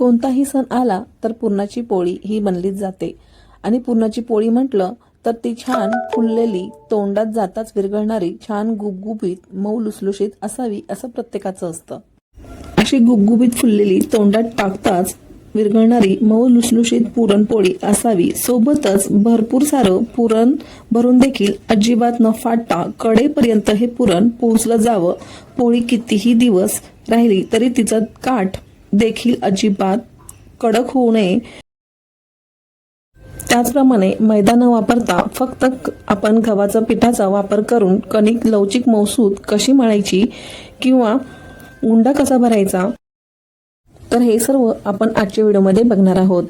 कोणताही सण आला तर पुरणाची पोळी ही बनलीच जाते. आणि पुरणाची पोळी म्हटलं तर ती छान फुललेली तोंडात जाताच विरघळणारी छान गुबगुबीत मऊ लुसलुशीत असावी असं प्रत्येकाचं असतं. अशी गुबगुबीत फुललेली तोंडात टाकताच विरघळणारी मऊ लुसलुशीत पुरणपोळी असावी. सोबतच भरपूर सारं पुरण भरून देखील अजिबात न फाटता कडेपर्यंत हे पुरण पोहोचलं जावं. पोळी कितीही दिवस राहिली तरी तिचा काठ देखील अजिबात कडक होऊ नये. त्याचप्रमाणे मैदा न वापरता फक्त आपण गव्हाचा पिठाचा वापर करून कणिक लवचिक मौसूद कशी मळायची किंवा उंडा कसा भरायचा तर हे सर्व आपण आजच्या व्हिडिओमध्ये बघणार आहोत.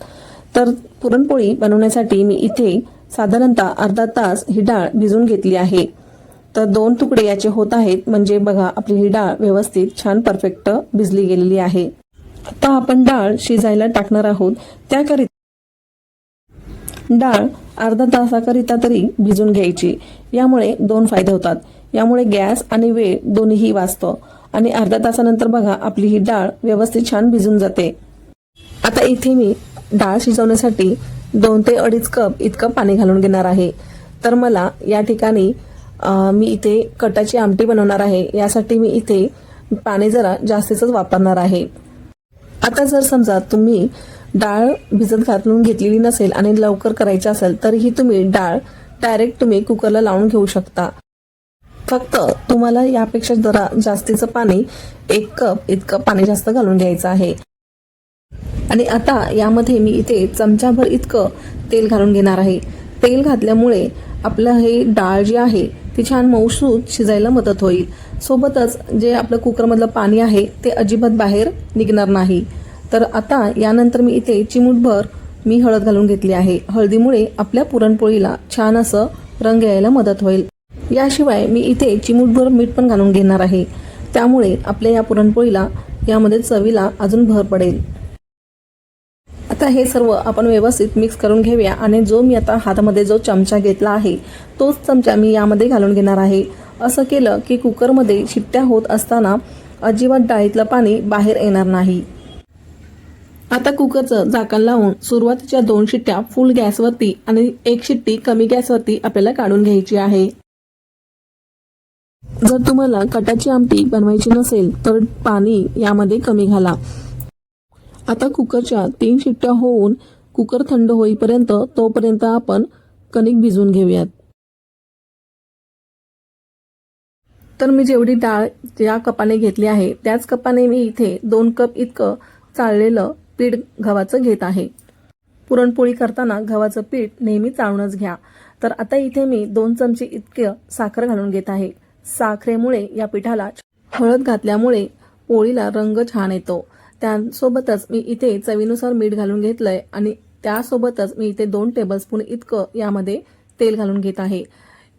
तर पुरणपोळी बनवण्यासाठी मी इथे साधारणतः अर्धा तास ही डाळ भिजून घेतली आहे. तर दोन तुकडे याचे होत आहेत म्हणजे बघा आपली ही डाळ व्यवस्थित छान परफेक्ट भिजली गेलेली आहे. आता आपण डाळ शिजायला टाकणार आहोत. त्याकरिता डाळ अर्धा तासाकरिता तरी भिजून घ्यायची. यामुळे दोन फायदे होतात. यामुळे गॅस आणि वेळ दोन्हीही वाचतो. आणि अर्धा तासानंतर बघा आपली ही डाळ व्यवस्थित छान भिजून जाते. आता इथे मी डाळ शिजवण्यासाठी दोन ते अडीच कप इतकं पाणी घालून घेणार आहे. तर मला या ठिकाणी मी इथे कटाची आमटी बनवणार आहे. यासाठी मी इथे पाणी जरा जास्तीच वापरणार आहे. आता जर समजा तुम्ही डाळ भिजत घालून घेतलेली नसेल आणि लवकर करायची असेल तरीही तुम्ही डाळ डायरेक्ट तुम्ही कुकरला लावून घेऊ शकता. फक्त तुम्हाला यापेक्षा जरा जास्तीचं पाणी एक कप इतकं पाणी जास्त घालून घ्यायचं आहे. आणि आता यामध्ये मी इथे चमचाभर इतकं तेल घालून घेणार आहे. तेल घातल्यामुळे आपलं हे डाळ जी आहे ती छान मऊसूत शिजायला मदत होईल. सोबतच जे आपलं कुकरमधलं पाणी आहे ते अजिबात बाहेर निघणार नाही. तर आता यानंतर मी इथे चिमूटभर मी हळद घालून घेतली आहे. हळदीमुळे आपल्या पुरणपोळीला छान असं रंग यायला मदत होईल. याशिवाय मी इथे चिमूटभर मीठ पण घालून घेणार आहे. त्यामुळे आपल्या या पुरणपोळीला यामध्ये चवीला अजून भर पडेल. आता हे सर्व आपण व्यवस्थित मिक्स करून घेऊया आणि जो मी आता हातामध्ये जो चमचा घेतला आहे तोच चमचा मी यामध्ये घालून घेणार आहे. असं केलं की कुकरमध्ये शिट्ट्या होत असताना अजिबात डाळीतलं पाणी बाहेर येणार नाही. आता कुकरचं झाकण लावून सुरुवातीच्या दोन शिट्ट्या फुल गॅसवरती आणि एक शिट्टी कमी गॅसवरती आपल्याला काढून घ्यायची आहे. जर तुम्हाला कटाची आमटी बनवायची नसेल तर पाणी यामध्ये कमी घाला. आता कुकरच्या तीन शिट्ट्या होऊन कुकर थंड होईपर्यंत तोपर्यंत आपण कणिक भिजवून घेऊयात. तर मी जेवढी डाळ ज्या कपाने घेतली आहे त्याच कपाने मी इथे दोन कप इतकं चाळलेलं पीठ गव्हाचं घेत आहे. पुरणपोळी करताना गव्हाचं पीठ नेहमी चाळूनच घ्या. तर आता इथे मी दोन चमचे इतकं साखर घालून घेत आहे. साखरेमुळे या पिठाला हळद घातल्यामुळे पोळीला रंग छान येतो. त्यासोबतच मी इथे चवीनुसार मीठ घालून घेतलंय आणि त्यासोबतच मी इथे दोन टेबलस्पून इतकं यामध्ये तेल घालून घेत आहे.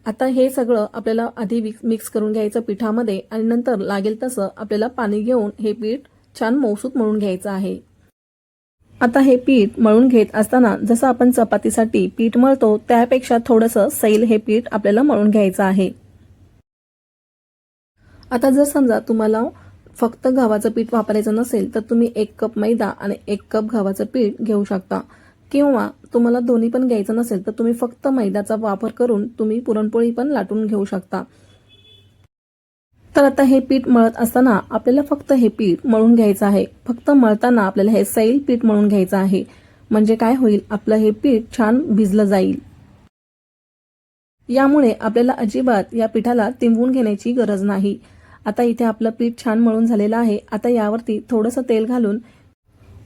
आता हे सगळं आपल्याला आधी मिक्स- मिक्स करून घ्यायचं पिठामध्ये आणि नंतर लागेल तसं आपल्याला पाणी घेऊन हे पीठ छान मौसूत मळून घ्यायचं आहे. आता हे पीठ मळून घेत असताना जसं आपण चपातीसाठी पीठ मळतो त्यापेक्षा थोडंसं सैल हे पीठ आपल्याला मळून घ्यायचं आहे. आता जर समजा तुम्हाला फक्त गव्हाचं पीठ वापरायचं नसेल तर तुम्ही एक कप मैदा आणि एक कप गव्हाचं पीठ घेऊ शकता. किंवा तुम्हाला दोन्ही पण घ्यायचं नसेल तर तुम्ही फक्त मैद्याचा वापर करून तुम्ही पुरणपोळी पण लाटून घेऊ शकता. तर आता हे पीठ मळत असताना आपल्याला फक्त हे पीठ मळून घ्यायचं आहे. फक्त मळताना आपल्याला हे सैल पीठ मळून घ्यायचं आहे. म्हणजे काय होईल? आपलं हे पीठ छान भिजलं जाईल. यामुळे आपल्याला अजिबात या पिठाला तिंबवून घेण्याची गरज नाही. आता इथे आपलं पीठ छान मळून झालेलं आहे. आता यावरती थोडंसं तेल घालून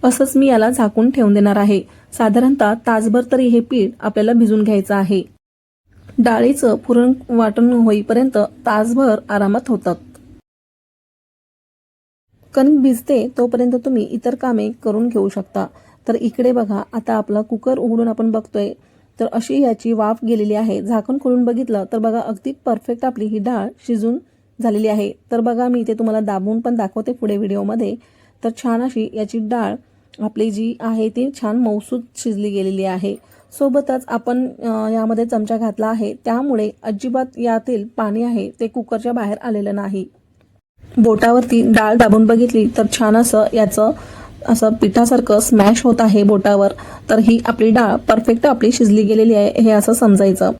असंच मी याला झाकून ठेवून देणार आहे. साधारणतः तासभर तरी हे पीठ आपल्याला भिजून घ्यायचं आहे. डाळीचं पुरण वाटण होईपर्यंत तासभर आरामात होतात. कणिक भिजते तोपर्यंत तुम्ही इतर कामे करून घेऊ शकता. तर इकडे बघा आता आपला कुकर उघडून आपण बघतोय. तर अशी याची वाफ गेलेली आहे. झाकण खोलून बघितलं तर बघा अगदी परफेक्ट आपली ही डाळ शिजून झालेली आहे. तर बघा मी इथे तुम्हाला दाबून पण दाखवते पुढे व्हिडिओमध्ये. तर छान अशी याची डाळ आपली जी आहे ती छान मौसूद शिजली गेलेली आहे. सोबतच आपण यामध्ये चमचा घातला आहे. त्यामुळे अजिबात यातील पाणी आहे ते कुकरच्या बाहेर आलेलं नाही. बोटावरती डाळ दाबून बघितली तर छान असं याचं असं पिठासारखं स्मॅश होत आहे बोटावर. तर ही आपली डाळ परफेक्ट आपली शिजली गेलेली आहे हे असं समजायचं.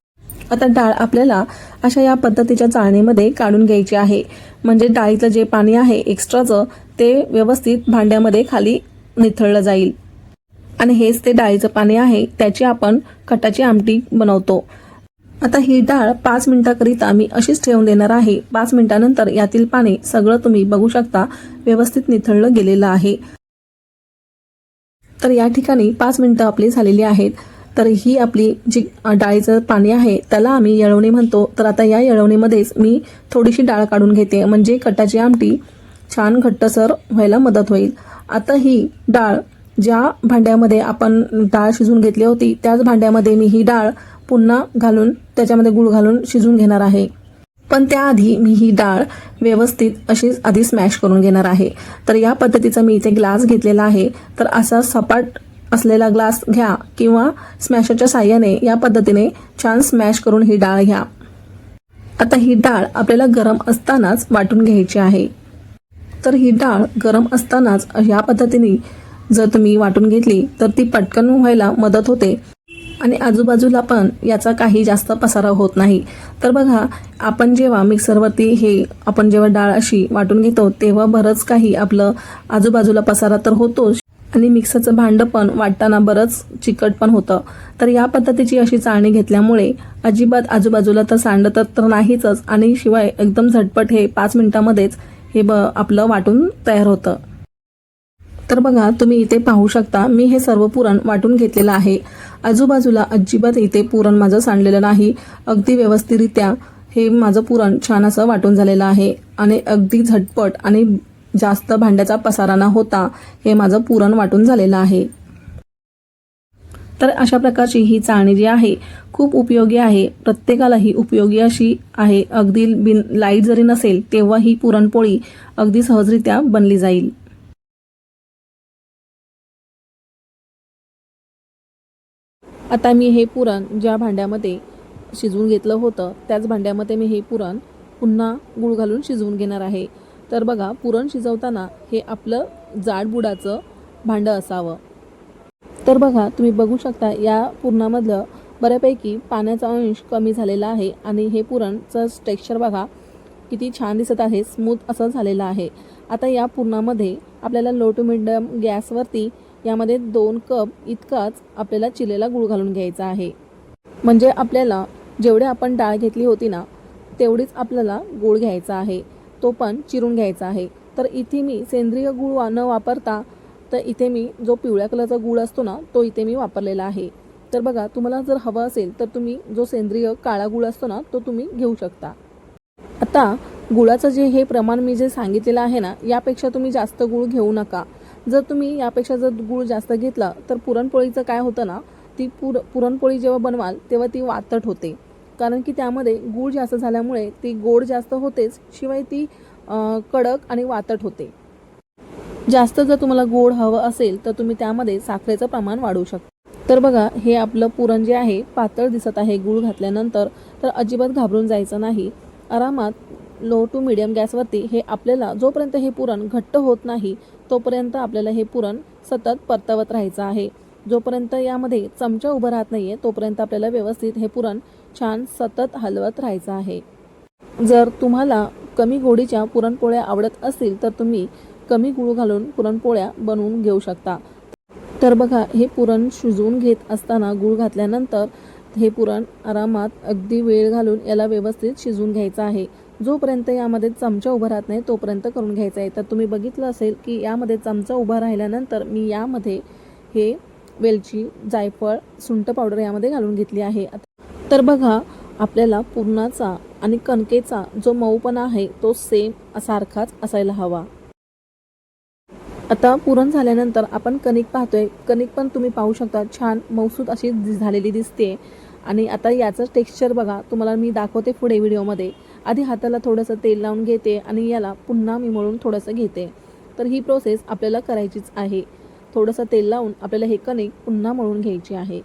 आता डाळ आपल्याला अशा या पद्धतीच्या चाळणीमध्ये काढून घ्यायची आहे. म्हणजे डाळीचं जे पाणी आहे एक्स्ट्राचं ते व्यवस्थित भांड्यामध्ये खाली निथळलं जाईल. आणि हेच ते डाळीचं पाणी आहे त्याची आपण खटाची आमटी बनवतो. आता ही डाळ पाच मिनिटाकरिता मी अशीच ठेवून देणार आहे. पाच मिनिटानंतर यातील पाणी सगळं तुम्ही बघू शकता व्यवस्थित निथळलं गेलेलं आहे. तर या ठिकाणी पाच मिनिटं आपली झालेली आहेत. तर ही आपली जी डाळीचं पाणी आहे त्याला आम्ही येळवणी म्हणतो. तर आता या येळवणीमध्येच मी थोडीशी डाळ काढून घेते. म्हणजे कटाची आमटी छान घट्टसर व्हायला मदत होईल. आता ही डाळ ज्या भांड्यामध्ये आपण डाळ शिजून घेतली होती त्याच भांड्यामध्ये मी ही डाळ पुन्हा घालून त्याच्यामध्ये गुळ घालून शिजून घेणार आहे. पण त्याआधी मी ही डाळ व्यवस्थित अशीच आधी स्मॅश करून घेणार आहे. तर या पद्धतीचा मी इथे ग्लास घेतलेला आहे. तर असा सपाट असलेला ग्लास घ्या किंवा स्मॅशरच्या साह्याने या पद्धतीने छान स्मॅश करून ही डाळ घ्या. आता ही डाळ आपल्याला गरम असतानाच वाटून घ्यायची आहे. तर ही डाळ गरम असतानाच या पद्धतीने जर तुम्ही वाटून घेतली तर ती पटकन व्हायला मदत होते. आणि आजूबाजूला पण याचा काही जास्त पसारा होत नाही. तर बघा आपण जेव्हा मिक्सरवरती हे आपण जेव्हा डाळ अशी वाटून घेतो तेव्हा बरंच काही आपलं आजूबाजूला पसारा तर होतोच. आणि मिक्सरचं भांडं पण वाटताना बरंच चिकट पण होतं. तर या पद्धतीची अशी चाळणी घेतल्यामुळे अजिबात आजूबाजूला तर सांडत तर नाहीच आणि शिवाय एकदम झटपट हे पाच मिनिटामध्येच हे ब आपलं वाटून तयार होतं. तर बघा तुम्ही इथे पाहू शकता मी हे सर्व पुरण वाटून घेतलेलं आहे. आजूबाजूला अजिबात इथे पुरण माझं सांडलेलं नाही. अगदी व्यवस्थितरित्या हे माझं पुरण छान असं वाटून झालेलं आहे. आणि अगदी झटपट आणि जास्त भांड्याचा पसारा न होता हे माझं पुरण वाटून झालेलं आहे. तर अशा प्रकारची ही चाळणी जी आहे खूप उपयोगी आहे. प्रत्येकालाही उपयोगी अशी आहे. अगदी बिन लाइट जरी नसेल तेव्हा ही पुरणपोळी अगदी सहजरित्या बनली जाईल. आता मी हे पुरण ज्या भांड्यामध्ये शिजवून घेतलं होतं त्याच भांड्यामध्ये मी हे पुरण पुन्हा गुळ घालून शिजवून घेणार आहे. तर बघा पुरण शिजवताना हे आपलं जाड बुडाचं भांडं असावं. तर बघा तुम्ही बघू शकता या पुरणामधलं बऱ्यापैकी पाण्याचा अंश कमी झालेला आहे आणि हे पुरणचं टेक्स्चर बघा किती छान दिसत आहे स्मूथ असं झालेलं आहे. आता या पुरणामध्ये आपल्याला लो टू मिडियम गॅसवरती यामध्ये दोन कप इतकाच आपल्याला चिलेला गुळ घालून घ्यायचा आहे. म्हणजे आपल्याला जेवढे आपण डाळ घेतली होती ना तेवढीच आपल्याला गुळ घ्यायचा आहे. तो पण चिरून घ्यायचा आहे. तर इथे मी सेंद्रिय गुळ वा न वापरता तर इथे मी जो पिवळ्या कलरचा गुळ असतो ना तो इथे मी वापरलेला आहे. तर बघा तुम्हाला जर हवं असेल तर तुम्ही जो सेंद्रिय काळा गुळ असतो ना तो तुम्ही घेऊ शकता. आता गुळाचं जे हे प्रमाण मी जे सांगितलेलं आहे ना यापेक्षा तुम्ही जास्त गुळ घेऊ नका. जर तुम्ही यापेक्षा जर गुळ जास्त घेतला तर पुरणपोळीचं काय होतं ना ती पुर पुरणपोळी जेव्हा बनवाल तेव्हा ती वातट होते. कारण की त्यामध्ये गूळ जास्त झाल्यामुळे ती गोड जास्त होतेच शिवाय ती कडक आणि वातट होते. जास्त जर तुम्हाला गोड हवं असेल तर तुम्ही त्यामध्ये साखरेचं प्रमाण वाढवू शकता. तर बघा हे आपलं पुरण जे आहे पातळ दिसत आहे गूळ घातल्यानंतर तर अजिबात घाबरून जायचं नाही. आरामात लो टू मिडियम गॅसवरती हे आपल्याला जोपर्यंत हे पुरण घट्ट होत नाही तोपर्यंत आपल्याला हे पुरण सतत परतवत राहायचं आहे. जोपर्यंत यामध्ये चमचा उभं राहत नाहीये तोपर्यंत आपल्याला व्यवस्थित हे पुरण छान सतत हलवत राहायचं आहे. जर तुम्हाला कमी गोडीच्या पुरणपोळ्या आवडत असतील तर तुम्ही कमी गूळ घालून पुरणपोळ्या बनवून घेऊ शकता. तर बघा हे पुरण शिजवून घेत असताना गूळ घातल्यानंतर हे पुरण आरामात अगदी वेळ घालून याला व्यवस्थित शिजवून घ्यायचं आहे. जोपर्यंत यामध्ये चमचा उभा राहत नाही तोपर्यंत करून घ्यायचं आहे. तर तुम्ही बघितलं असेल की यामध्ये चमचा उभा राहिल्यानंतर मी यामध्ये हे वेलची जायफळ सुंठ पावडर यामध्ये घालून घेतली आहे. तर बघा आपल्याला पुरणाचा आणि कणकेचा जो मऊपणा आहे तो सेम सारखाच असायला हवा. आता पुरण झाल्यानंतर आपण कणिक पाहतोय. कणिक पण तुम्ही पाहू शकता. छान मौसूद अशी झालेली दिसते. आणि आता याचं टेक्स्चर बघा तुम्हाला मी दाखवते पुढे व्हिडिओमध्ये. आधी हाताला थोडंसं तेल लावून घेते आणि याला पुन्हा मी मळून थोडंसं घेते. तर ही प्रोसेस आपल्याला करायचीच आहे. थोडंसं तेल लावून आपल्याला हे कणिक पुन्हा मळून घ्यायची आहे.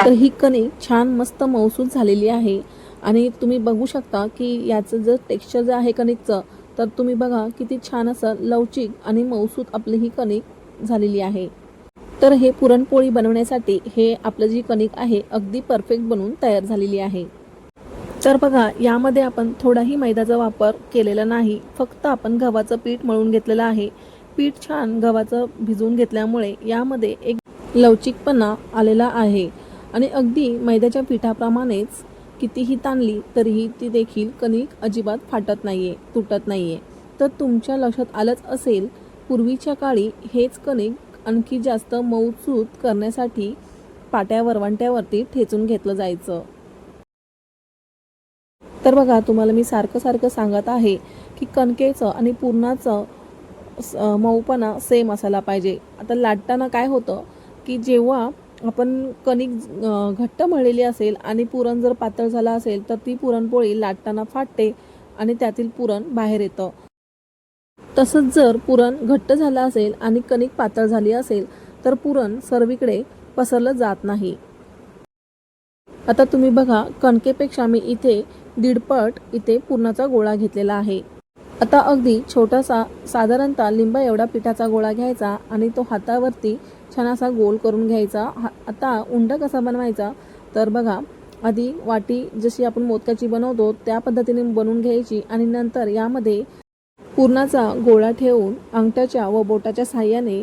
तर ही कणिक छान मस्त मौसूद झालेली आहे. आणि तुम्ही बघू शकता की याचं जर टेक्स्चर जे आहे कणिकचं तर तुम्ही बघा किती छान असं लवचिक आणि मऊसूत आपली ही कणिक झालेली आहे. तर हे पुरणपोळी बनवण्यासाठी हे आपलं जी कणिक आहे अगदी परफेक्ट बनवून तयार झालेली आहे. तर बघा यामध्ये आपण थोडाही मैद्याचा वापर केलेला नाही. फक्त आपण गव्हाचं पीठ मळून घेतलेलं आहे. पीठ छान गव्हाचं भिजवून घेतल्यामुळे यामध्ये एक लवचिकपणा आलेला आहे. आणि अगदी मैद्याच्या पिठाप्रमाणेच कितीही ताणली तरीही ती देखील कणिक अजिबात फाटत नाही आहे तुटत नाही आहे तर तुमच्या लक्षात आलंच असेल पूर्वीच्या काळी हेच कणिक आणखी जास्त मऊसूत करण्यासाठी पाट्या वरवंट्यावरती ठेचून घेतलं जायचं. तर बघा तुम्हाला मी सारखं सारखं सांगत आहे की कणकेचं आणि पूर्णाचं मऊपणा सेम असायला पाहिजे. आता लाटताना काय होतं की जेव्हा आपण कणिक घट्ट मळलेली असेल आणि पुरण जर पातळ झाला असेल तर ती पुरणपोळी लाटताना फाटते आणि त्यातील पुरण बाहेर येतं. तसंच जर पुरण घट्ट झालं असेल आणि कणिक पातळ झाली असेल तर पुरण सर्वीकडे पसरलं जात नाही. आता तुम्ही बघा कणकेपेक्षा मी इथे दीडपट इथे पुरणाचा गोळा घेतलेला आहे. आता अगदी छोटासा साधारणतः लिंबा एवढा पिठाचा गोळा घ्यायचा आणि तो हातावरती छान असा गोल करून घ्यायचा. हा आता उंडा कसा बनवायचा? तर बघा आधी वाटी जशी आपण मोदकाची बनवतो त्या पद्धतीने बनवून घ्यायची आणि नंतर यामध्ये पुरणाचा गोळा ठेवून अंगठ्याच्या व बोटाच्या साह्याने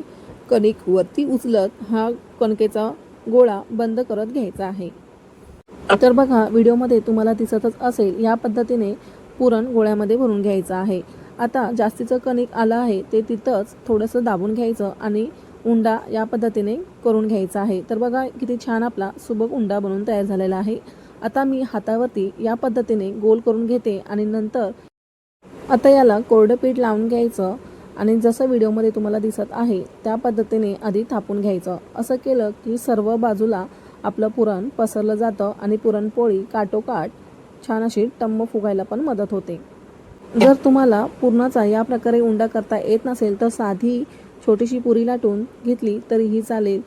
कणिक वरती उचलत हा कणकेचा गोळा बंद करत घ्यायचा आहे. तर बघा व्हिडिओमध्ये तुम्हाला दिसतच असेल या पद्धतीने पुरण गोळ्यामध्ये भरून घ्यायचं आहे. आता जास्तीचं कणिक आलं आहे ते तिथंच थोडंसं दाबून घ्यायचं आणि उंडा या पद्धतीने करून घ्यायचा आहे. तर बघा किती छान आपला सुबक उंडा बनून तयार झालेला आहे. आता मी हातावरती या पद्धतीने गोल करून घेते आणि नंतर आता याला कोरडं पीठ लावून घ्यायचं आणि जसं व्हिडिओमध्ये तुम्हाला दिसत आहे त्या पद्धतीने आधी थापून घ्यायचं. असं केलं की सर्व बाजूला आपलं पुरण पसरलं जातं आणि पुरणपोळी काटोकाट छान अशी टम्म फुगायला पण मदत होते. जर तुम्हाला पूर्णाचा या प्रकारे उंडा करता येत नसेल तर साधी छोटीशी पुरी लाटून घेतली तरीही चालेल.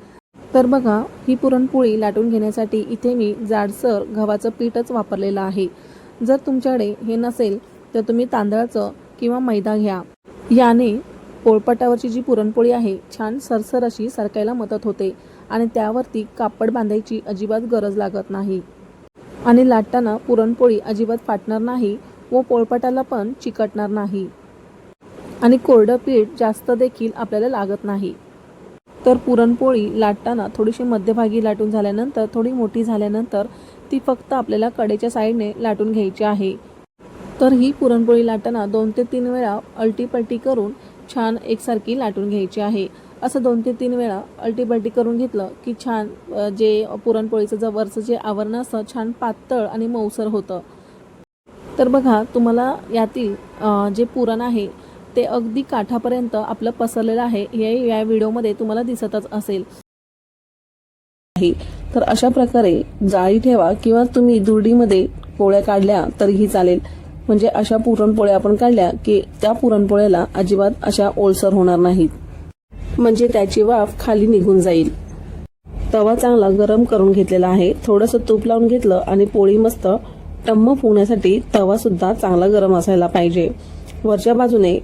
तर बघा ही पुरणपोळी लाटून घेण्यासाठी इथे मी जाडसर गव्हाचं पीठच वापरलेलं आहे. जर तुमच्याकडे हे नसेल तर तुम्ही तांदळाचं किंवा मैदा घ्या. याने पोळपाटावरची जी पुरणपोळी आहे छान सरसर अशी सरकायला मदत होते आणि त्यावरती कापड बांधायची अजिबात गरज लागत नाही. आणि लाटताना पुरणपोळी अजिबात फाटणार नाही व पोळपाटाला पण चिकटणार नाही. आणि कोरडं पीठ जास्त देखील आपल्याला लागत नाही. तर पुरणपोळी लाटताना थोडीशी मध्यभागी लाटून झाल्यानंतर थोडी मोठी झाल्यानंतर ती फक्त आपल्याला कडेच्या साईडने लाटून घ्यायची आहे. तर ही पुरणपोळी लाटताना दोन ते तीन वेळा अलटीपलटी करून छान एकसारखी लाटून घ्यायची आहे. असं दोन ते तीन वेळा अल्टीबल्टी करून घेतलं की छान जे पुरणपोळीचं जे वरचं जे आवरण असतं छान पातळ आणि मऊसर होतं. तर बघा तुम्हाला यातील जे पुरण आहे ते अगदी काठापर्यंत आपलं पसरलेलं आहे हे या व्हिडिओमध्ये तुम्हाला दिसतच असेल. आहे तर अशा प्रकारे जाळी ठेवा किंवा तुम्ही दुर्डीमध्ये पोळ्या काढल्या तरीही चालेल. म्हणजे अशा पुरणपोळ्या आपण काढल्या की त्या पुरणपोळ्याला अजिबात अशा ओलसर होणार नाहीत. म्हणजे त्याची वाफ खाली निघून जाईल. तवा चांगला गरम करून घेतलेला आहे. थोडंसं तूप लावून घेतलं आणि पोळी मस्त टम्म फुगण्यासाठी तवा सुद्धा चांगला गरम असायला पाहिजे. वरच्या बाजूने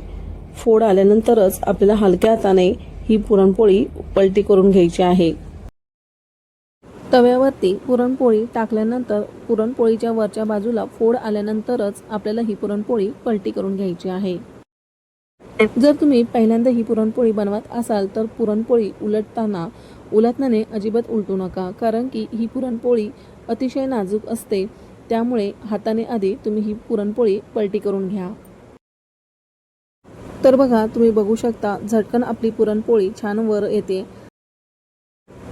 फोड आल्यानंतरच आपल्याला हलक्या हाताने ही पुरणपोळी पलटी करून घ्यायची आहे. तव्यावरती पुरणपोळी टाकल्यानंतर पुरणपोळीच्या वरच्या बाजूला फोड आल्यानंतरच आपल्याला ही पुरणपोळी पलटी करून घ्यायची आहे. जर तुम्ही पहिल्यांदा ही पुरणपोळी बनवत असाल तर पुरणपोळी उलटताना उलटण्याने अजिबात उलटू नका. कारण की ही पुरणपोळी अतिशय नाजूक असते. त्यामुळे हाताने आधी तुम्ही ही पुरणपोळी पलटी करून घ्या. तर बघा तुम्ही बघू शकता झटकन आपली पुरणपोळी छान वर येते.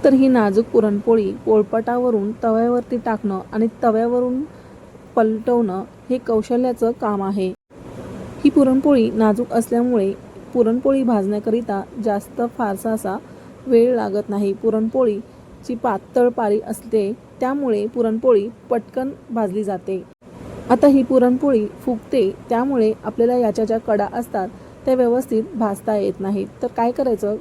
तर ही नाजूक पुरणपोळी पोळपटावरून तव्यावरती टाकणं आणि तव्यावरून पलटवणं हे कौशल्याचं काम आहे. ही पुरणपोळी नाजूक असल्यामुळे पुरणपोळी भाजण्याकरिता जास्त फारसा असा वेळ लागत नाही. पुरणपोळीची पातळ पारी असते त्यामुळे पुरणपोळी पटकन भाजली जाते. आता ही पुरणपोळी फुगते त्यामुळे आपल्याला याच्या ज्या कडा असतात त्या व्यवस्थित भाजता येत नाहीत. तर काय करायचं?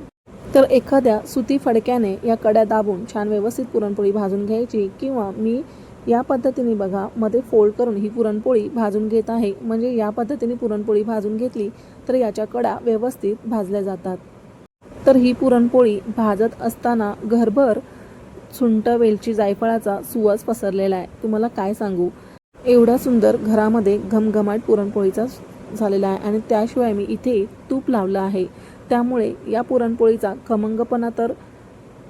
तर एखाद्या सुती फडक्याने या कड्या दाबून छान व्यवस्थित पुरणपोळी भाजून घ्यायची किंवा मी या पद्धतीने बघा मध्ये फोल्ड करून ही पुरणपोळी भाजून घेत आहे. म्हणजे या पद्धतीने पुरणपोळी भाजून घेतली तर याच्या कडा व्यवस्थित भाजल्या जातात. तर ही पुरणपोळी भाजत असताना घरभर सुंट वेलची जायफळाचा सुवास पसरलेला आहे. तुम्हाला काय सांगू? एवढा सुंदर घरामध्ये घमघमाट पुरणपोळीचा झालेला आहे आणि त्याशिवाय मी इथे तूप लावलं आहे. त्यामुळे या पुरणपोळीचा खमंगपणा तर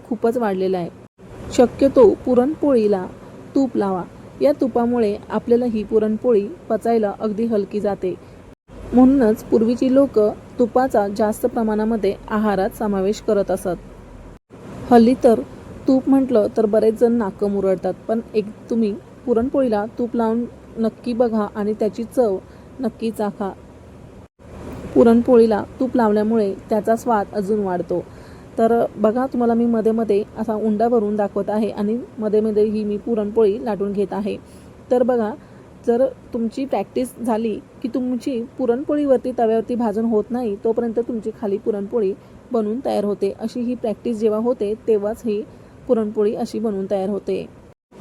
खूपच वाढलेला आहे. शक्यतो पुरणपोळीला तूप लावा. या तुपामुळे आपल्याला ही पुरणपोळी पचायला अगदी हलकी जाते. म्हणूनच पूर्वीची लोक तुपाचा जास्त प्रमाणामध्ये आहारात समावेश करत असत. हल्ली तर तूप म्हटलं तर बरेच जण नाकं मुरडतात पण एक तुम्ही पुरणपोळीला तूप लावून नक्की बघा आणि त्याची चव नक्की चाखा पुरणपोळीला तूप लावल्यामुळे त्याचा स्वाद अजून वाढतो. तर बघा तुम्हाला मी मध्ये मध्ये असा उंडा भरून दाखवत आहे आणि मध्ये मध्ये ही मी पुरणपोळी लाटून घेत आहे. तर बघा जर तुमची प्रॅक्टिस झाली की तुमची पुरणपोळीवरती तव्यावरती भाजून होत नाही तोपर्यंत तुमची खाली पुरणपोळी बनून तयार होते. अशी ही प्रॅक्टिस जेव्हा होते तेव्हाच ही पुरणपोळी अशी बनवून तयार होते.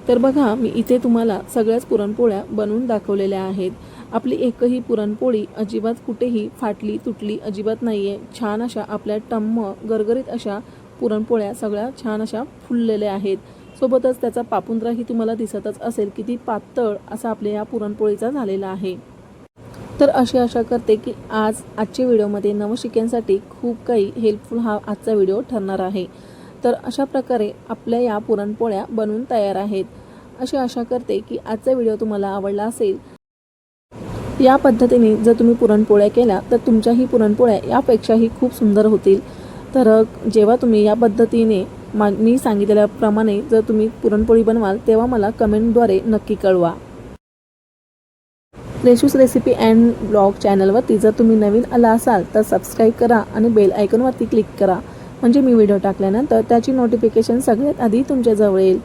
तर बघा मी इथे तुम्हाला सगळ्याच पुरणपोळ्या बनवून दाखवलेल्या आहेत. आपली एकही पुरणपोळी अजिबात कुठेही फाटली तुटली अजिबात नाही आहे छान अशा आपल्या टम्म गरगरीत अशा पुरणपोळ्या सगळ्या छान अशा फुललेल्या आहेत. सोबतच त्याचा पापुंद्राही तुम्हाला दिसतच असेल किती पातळ असा आपल्या या पुरणपोळीचा झालेला आहे. तर अशी आशा करते की आज आजच्या व्हिडिओमध्ये नवशिक्यांसाठी खूप काही हेल्पफुल हा आजचा व्हिडिओ ठरणार आहे. तर अशा प्रकारे आपल्या या पुरणपोळ्या बनवून तयार आहेत. अशी आशा करते की आजचा व्हिडिओ तुम्हाला आवडला असेल या पद्धतीने जर तुम्ही पुरणपोळ्या केल्या तर तुमच्याही पुरणपोळ्या यापेक्षाही खूप सुंदर होतील. तर जेव्हा तुम्ही या पद्धतीने मा मी सांगितलेल्याप्रमाणे जर तुम्ही पुरणपोळी बनवाल तेव्हा मला कमेंटद्वारे नक्की कळवा. रेशूस रेसिपी अँड ब्लॉग चॅनलवरती जर तुम्ही नवीन आला असाल तर सबस्क्राईब करा आणि बेल आयकॉनवरती क्लिक करा. म्हणजे मी व्हिडिओ टाकल्यानंतर त्याची नोटिफिकेशन सगळ्यात आधी तुमच्याजवळ येईल.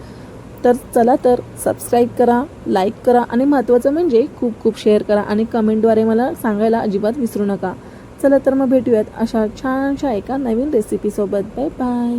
तर चला तर सबस्क्राईब करा लाईक करा आणि महत्त्वाचं म्हणजे खूप खूप शेअर करा आणि कमेंटद्वारे मला सांगायला अजिबात विसरू नका. चला तर मग भेटूयात अशा छानशा एका नवीन रेसिपीसोबत बाय बाय